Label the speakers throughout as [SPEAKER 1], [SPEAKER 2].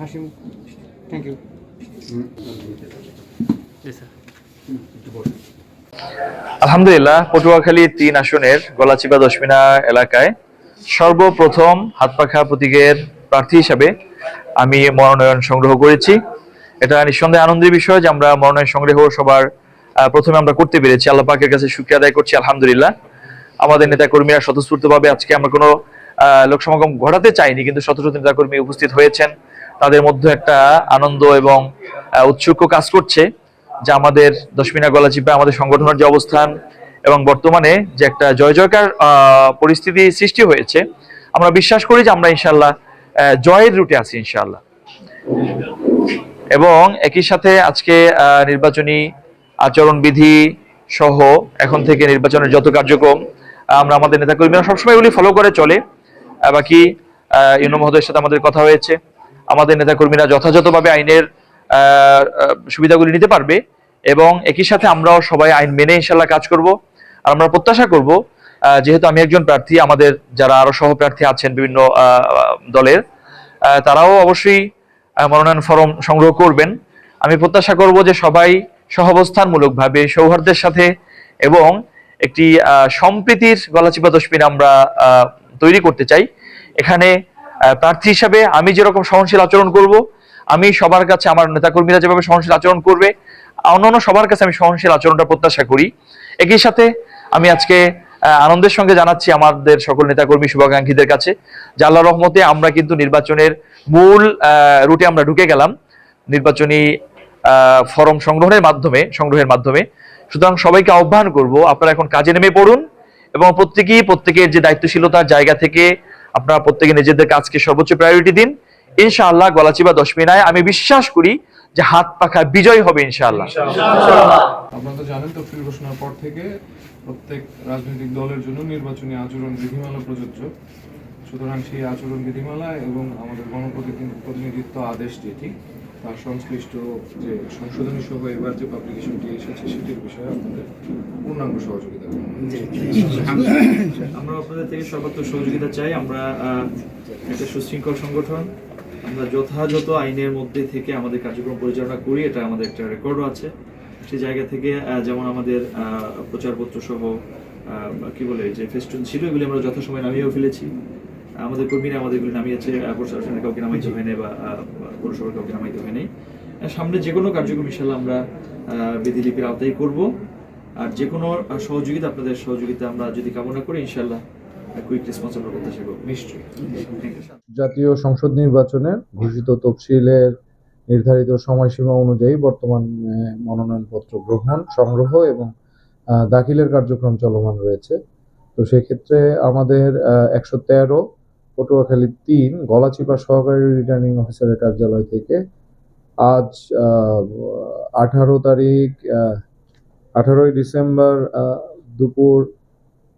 [SPEAKER 1] Hashim thank you
[SPEAKER 2] আলহামদুলিল্লাহ পটুয়াখালী তিন আসনের গলাচিপা দশমিনা এলাকায় সর্বপ্রথম হাতপাখা প্রতীকের প্রার্থী হিসাবে আমি মনোনয়ন সংগ্রহ করেছি। এটা নিঃসন্দেহে আনন্দের বিষয় যে আমরা মনোনয়ন সংগ্রহ সবার আহ, প্রথমে আমরা করতে পেরেছি। আল্লাহ পাকের কাছে শুক্রিয়া আদায় করছি আলহামদুলিল্লাহ। আমাদের নেতা কর্মীরা স্বতঃস্ফূর্তভাবে আজকে আমরা কোনো আহ, লোক সমাগম ঘটাতে চাইনি কিন্তু শত শত নেতা কর্মী উপস্থিত হয়েছেন। তাদের মধ্যে একটা আনন্দ এবং আহ, উৎসুক কাজ করছে যে আমাদের দশমিনা গলাচিপা আমাদের সংগঠনের যে অবস্থান এবং বর্তমানে যে একটা জয় জয়কার পরিস্থিতি সৃষ্টি হয়েছে আমরা বিশ্বাস করি যে আমরা ইনশাল্লাহ জয়ের রুটে আছি ইনশাল্লাহ এবং একই সাথে আজকে নির্বাচনী আচরণবিধি সহ এখন থেকে নির্বাচনের যত কার্যক্রম আমরা আমাদের নেতাকর্মীরা সবসময় এগুলি ফলো করে চলে। বাকি ইউনো মহোদয়ের সাথে আমাদের কথা হয়েছে। আমাদের নেতাকর্মীরা যথাযথভাবে আইনের সুবিধাগুলি নিতে পারবে এবং একই সাথে আমরাও সবাই আইন মেনে ইনশাল্লাহ কাজ করব। আর আমরা প্রত্যাশা করব যেহেতু আমি একজন প্রার্থী, আমাদের যারা আরও সহপ্রার্থী আছেন বিভিন্ন দলের তারাও অবশ্যই মনোনয়ন ফরম সংগ্রহ করবেন। আমি প্রত্যাশা করব যে সবাই সহাবস্থানমূলকভাবে, সৌহার্দ্যের সাথে এবং একটি সম্প্রীতির গলাচিপা দশমিন আমরা তৈরি করতে চাই। এখানে প্রার্থী হিসাবে আমি যেরকম সহনশীল আচরণ করব, আমি সবার কাছে আমার নেতাকর্মীরা যেভাবে সহনশীল আচরণ করবে অন্যান্য সবার কাছে আমি সহনশীল আচরণটা প্রত্যাশা করি। একই সাথে আমি আজকে আনন্দের সঙ্গে জানাচ্ছি আমাদের সকল নেতাকর্মী শুভাকাঙ্ক্ষীদের কাছে আল্লাহ রহমতে আমরা কিন্তু নির্বাচনের মূল রুটে আমরা ঢুকে গেলাম। নির্বাচনী ফরম সংগ্রহের মাধ্যমে সংগ্রহের মাধ্যমে। সুতরাং সবাইকে আহ্বান করব, আপনারা এখন কাজে নেমে পড়ুন এবং প্রত্যেকেই প্রত্যেকের যে দায়িত্বশীলতার জায়গা থেকে আপনারা প্রত্যেকে নিজেদের কাজকে সর্বোচ্চ প্রায়োরিটি দিন। ইনশাআল্লাহ গলাচিবা দশমিনায় আমি বিশ্বাস করি যে হাত পাখা বিজয় হবে ইনশাআল্লাহ।
[SPEAKER 3] আপনারা তো জানেন তফসিল ঘোষণার পর থেকে প্রত্যেক রাজনৈতিক দলের জন্য নির্বাচনী আচরণ বিধিমালা প্রযোজ্য। সুতরাং সেই আচরণ বিধিমালা এবং আমাদের গণপ্রতিনিধিত্ব আদেশ যেটি তার সংশ্লিষ্ট যে সংশোধনী সহ এবার যে পাবলিকেশনটি এসেছে সেটির বিষয়ে আপনাদের পূর্ণাঙ্গ সহযোগিতা
[SPEAKER 4] আমরা আপনাদের থেকে সর্বাত্মক সহযোগিতা চাই। আমরা একটা সুশৃঙ্খল সংগঠন। আমরা যথাযথ আইনের মধ্যে থেকে আমাদের কার্যক্রম পরিচালনা করি এটা আমাদের একটা রেকর্ডও আছে। সেই জায়গা থেকে যেমন আমাদের আহ, প্রচারপত্র সহ কি বলে যে ফেস্টুন ছিল এগুলি আমরা যথাসময়ে নামিয়েও ফেলেছি। আমাদের কর্মীরা আমাদের এগুলি নামিয়েছে প্রশাসনের কাউকে নামাইতে হয়নি বা পৌরসভার কাউকে নামাইতে হয়নি। আহ, সামনে যে কোনো কার্যক্রম ইনশাল্লাহ আমরা বিধিলিপির আওতায় করব। আর যে কোনো সহযোগিতা আপনাদের সহযোগিতা আমরা যদি কামনা করি ইনশাল্লাহ কুইক রেসপন্স আমরা প্রত্যাশা করব
[SPEAKER 3] নিশ্চয়ই।
[SPEAKER 5] জাতীয় সংসদ নির্বাচনের ঘোষিত তফসিলের নির্ধারিত সময়সীমা অনুযায়ী বর্তমান মনোনয়নপত্র গ্রহণ সংগ্রহ এবং দাখিলের কার্যক্রম চলমান রয়েছে। তো সেক্ষেত্রে আমাদের একশো তেরো পটুয়াখালী তিন, গলাচিপা সহকারী রিটার্নিং অফিসারের কার্যালয় থেকে আজ আঠারো তারিখ আঠারোই ডিসেম্বর দুপুর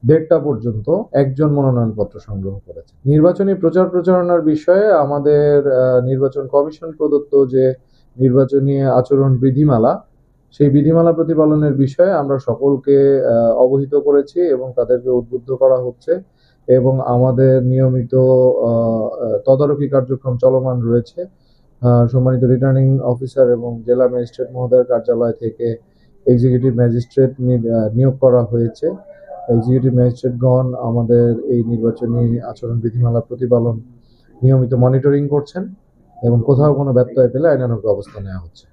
[SPEAKER 5] দেড়টা পর্যন্ত একজন মনোনয়নপত্র সংগ্রহ করেছে। নির্বাচনী প্রচার প্রচারণার বিষয়ে আমাদের নির্বাচন কমিশন প্রদত্ত যে নির্বাচনী আচরণ বিধিমালা, সেই বিধিমালা প্রতিপালনের বিষয়ে আমরা সকলকে অবহিত করেছি এবং তাদেরকে উদ্বুদ্ধ করা হচ্ছে। এবং আমাদের নিয়মিত তদারকি কার্যক্রম চলমান রয়েছে। সম্মানিত রিটার্নিং অফিসার এবং জেলা ম্যাজিস্ট্রেট মহোদয়ের কার্যালয় থেকে এক্সিকিউটিভ ম্যাজিস্ট্রেট নিয়োগ করা হয়েছে। এক্সিকিউটিভ ম্যাজিস্ট্রেটগণ আমাদের এই নির্বাচনী আচরণ বিধিমালা প্রতিপালন নিয়মিত মনিটরিং করছেন এবং কোথাও কোনো ব্যত্যয় পেলে আইনানুগ ব্যবস্থা নেওয়া হচ্ছে।